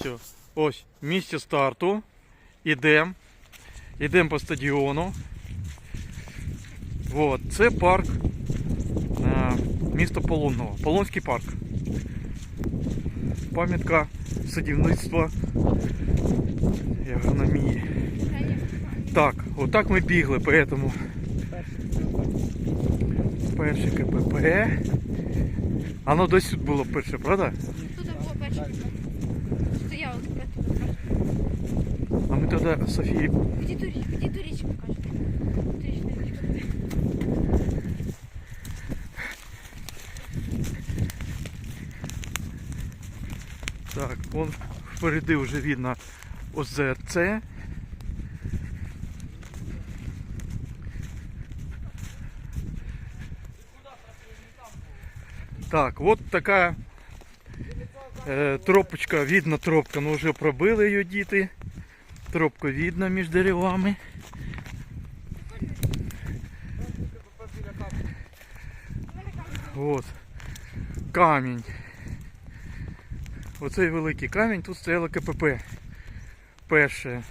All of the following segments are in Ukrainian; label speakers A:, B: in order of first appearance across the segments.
A: Все. Ось місце старту. Ідемо. Ідемо по стадіону. Вот, це парк е, міста Полонного. Полонський парк. Пам'ятка садівництва і агрономії. Так, отак ми бігли, поэтому перше КПП. Оно десь тут було перше, правда?
B: Тут було перше. Стояло тепер тут.
A: А ми тоді Софії
B: Іди ту річку, іди ту річку, кажуть.
A: Так, вон впереди вже видно озерце. Так, вот такая тропочка, видно тропка, но уже пробили ее діти. Тропку видно між деревами. Вот. Камінь. Оцей великий камінь, тут стояло КПП. Перше.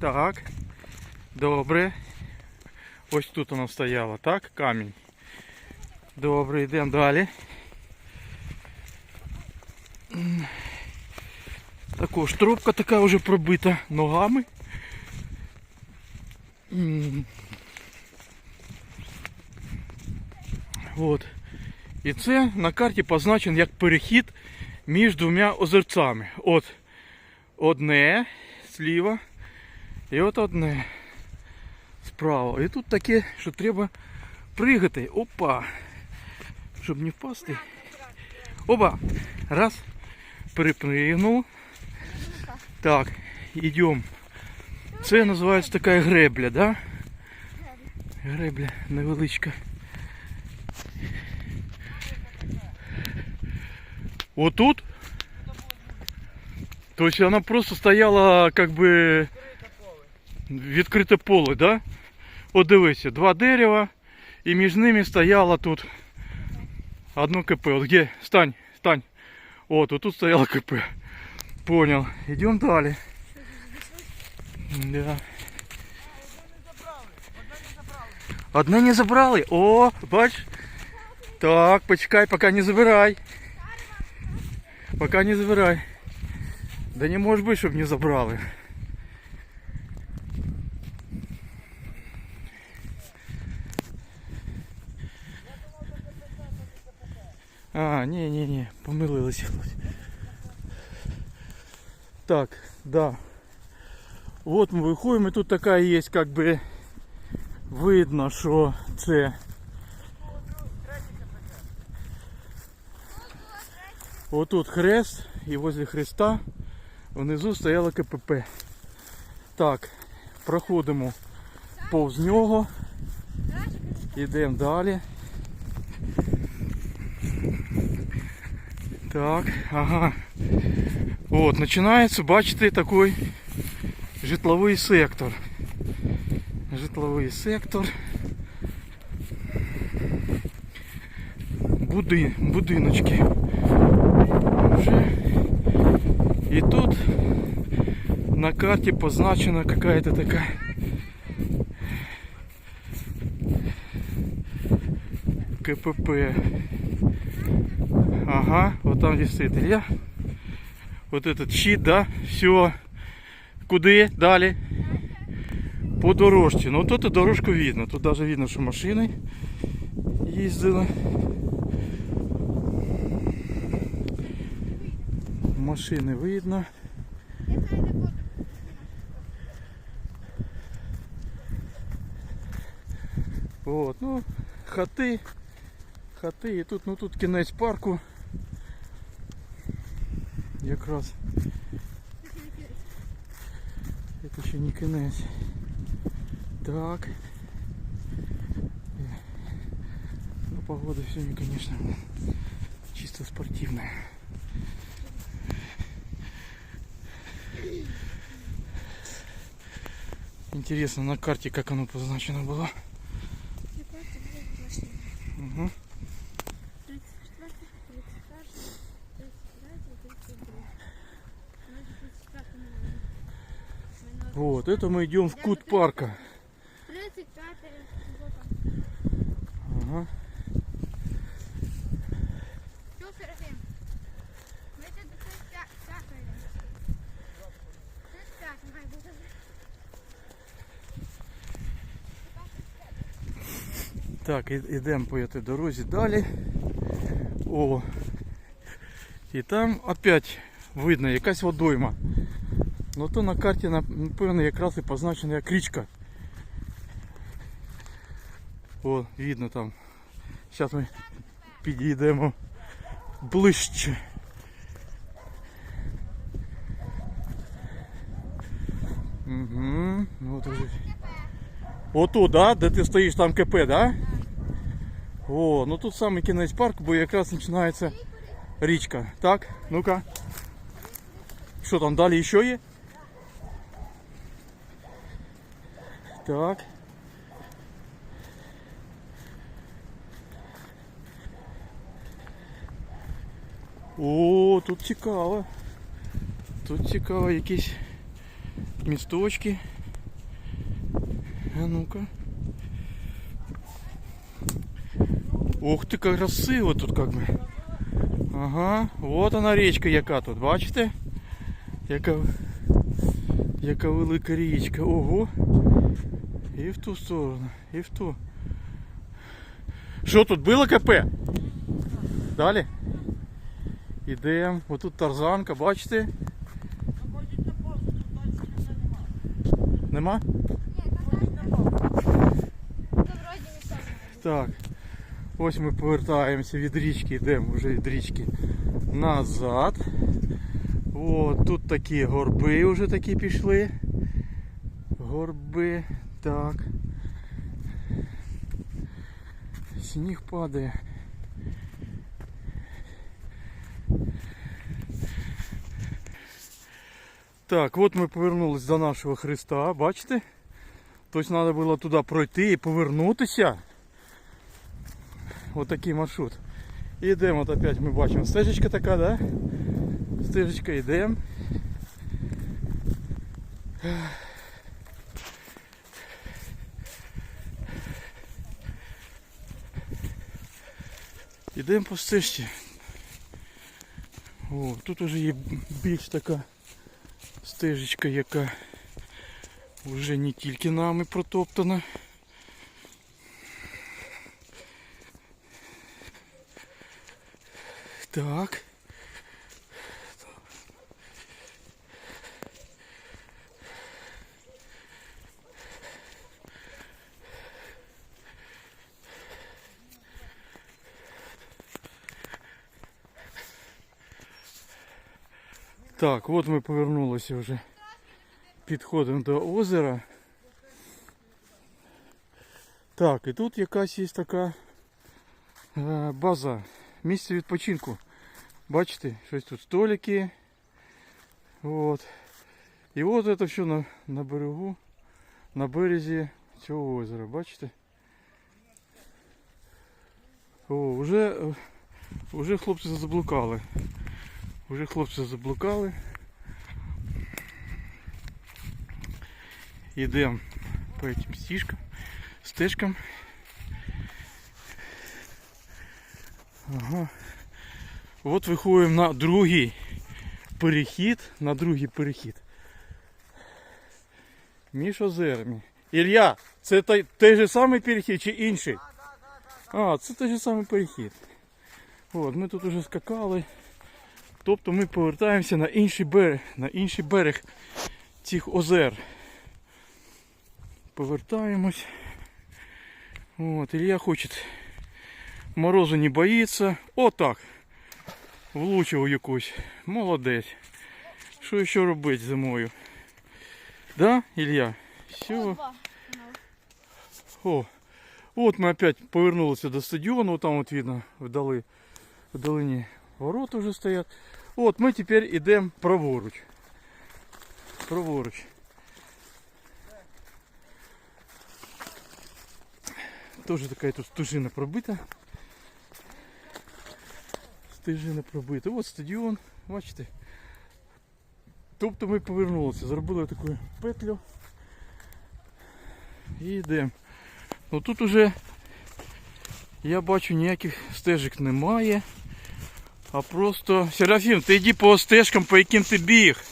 A: Так. Добре. Ось тут воно стояло, так? Камінь. Добре, йдемо далі. Також трубка така вже пробита ногами. От. І це на карті позначен як перехід між двома озерцями. От одне зліва і от одне справа. І тут таке, що треба пригати. Опа! Щоб не впасти. Опа! Раз. Перепригнув. Так, йдемо. Це називається така гребля, да? Гребля невеличка. Вот тут? То есть она просто стояла как бы відкрите поле, да? От дивися, два дерева, і між ними стояло тут одно КП. От где? Стань, стань. От, вот тут стояло КП. Понял. Идем далі. Да. Одне не забрали. О, бач. Так, почекай, пока не забирай. Пока не забирай. Да не може бути, щоб не забрали. А, ні, ні, ні, помилилися. хлопці. Так, да. Вот ми виходимо, і тут така є, как би, видно, що це Вот тут хрест, і возле хреста внизу стояло КПП. Так, проходимо повз нього. Йдемо далі. Так, ага. От, починається, бачите, такий житловий сектор. Житловий сектор. Буди, будиночки. Уже. И тут на карте позначена какая-то такая КПП. Ага, вот там где стоит Илья. Вот этот щит, да, все. Куди? Далі? По дорожці. Ну тут і дорожку видно. Тут даже видно, що машини їздили. Машини видно. От, ну, хати. Хати і тут, ну тут кінець парку. Якраз. Це ще не кінець. Так. Ну, погода сегодня, конечно, чисто спортивная. Интересно на карте, как оно позначено было. Угу. Вот, это мы идем в кут парка.
B: 35
A: Ага.
B: Що, Серафім? Ми це до 35 йдемо. 35 має бути.
A: Так, і- по цій дорозі далі. О. І там опять видно якась водойма. Ну то на карті напевно якраз і позначена як річка. О, видно там. Зараз ми підійдемо ближче. Угу. Ну, от уже. Ото, да? Де ти стоїш там КП, да? О, ну тут саме кінець парку, бо якраз починається річка. Так? Ну-ка. Що там далі ще є? Так. О, тут цікаво. Тут цікаво якісь місточки. А ну-ка. Ух ти, як красиво тут как би. Ага, от вона річка яка тут, бачите? Яка, яка велика річка. Ого. І в ту сторону, і в ту. Що тут було КП? Далі? Ідемо. Отут тарзанка, бачите? Нема? Так. Ось ми повертаємося від річки, йдемо вже від річки назад. О, тут такі горби вже такі пішли. Горби. Так. Сніг падає. Так, от ми повернулись до нашого Христа, бачите? Тобто треба було туди пройти і повернутися. Ось такий маршрут. І йдемо от опять ми бачимо. Стежечка така, да? Стежечка йдемо. Йдемо по стежці. О, тут уже є більш така стежечка, яка вже не тільки нами протоптана. Так. Так, от ми повернулися вже. Підходимо до озера. Так, і тут якась є така е, база, місце відпочинку. Бачите, щось тут столики. От. І от це все на, на берегу, на березі цього озера, бачите? О, вже, е, вже хлопці заблукали. Вже хлопці заблукали. Йдемо по этим стежкам, стежкам. Ага. От виходимо на другий перехід, на другий перехід. Між озерами. Ілля, це той, той же самий перехід чи інший? А, це той же самий перехід. От, ми тут уже скакали. Тобто ми повертаємося на інший берег, на інший берег цих озер. Повертаємось. Вот, Илья хочет. Морозу не боится. Отак. Влучив якусь. Молодець. Що ще робити зимою? Да, Илья? Все. О, от ми опять повернулися до стадіону, там от видно вдали, вдалині ворота вже стоять. От ми тепер йдемо праворуч. Праворуч. Тоже така тут стежина пробита. Стежина пробита. От стадіон, бачите. Тобто ми повернулися, зробили таку петлю і йдемо. Ну тут уже я бачу ніяких стежок немає. А просто. Серафім, ти йди по стежкам, по яким ти біг.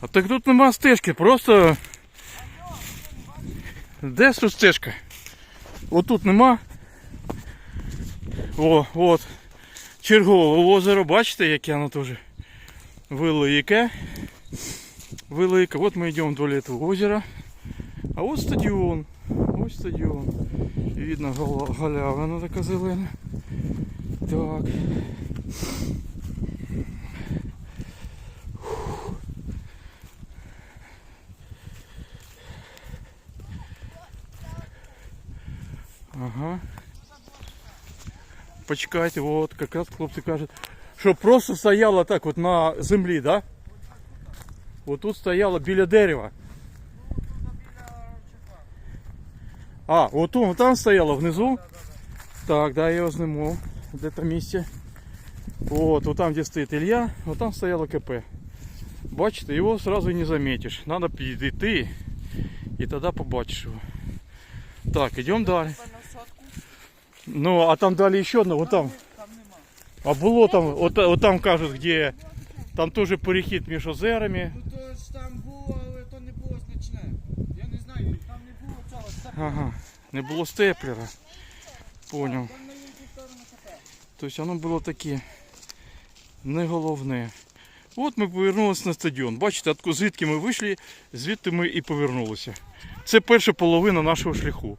A: А так тут нема стежки, просто. Де ж тут стежка? Отут нема. О, от. Чергове озеро, бачите, яке воно теж велике. Велике. От ми йдемо вдоль этого озера. А от стадіон. Ось стадіон. Видно гала- галявина така зелена. Так. Ага. Почекайте, от якраз хлопці кажуть, що просто стояла так от на землі, да? От тут стояла біля дерева. А, от тут, там стояла внизу. Так, да, я його зніму. Де там місце. От, вот там, де стоїть Илья, вот там стояло КП. Бачите, його сразу не заметиш. Надо підійти і тоді побачиш його. Так, йдемо далі. Ну, а там далі ще одне, вот там. А було там, от, от там кажуть, где там теж перехід між озерами.
C: Ну то ж там
A: Ага, не було степлера. Поняв. Тобто воно було таке не головне. От ми повернулися на стадіон. Бачите, звідки ми вийшли, звідти ми і повернулися. Це перша половина нашого шляху.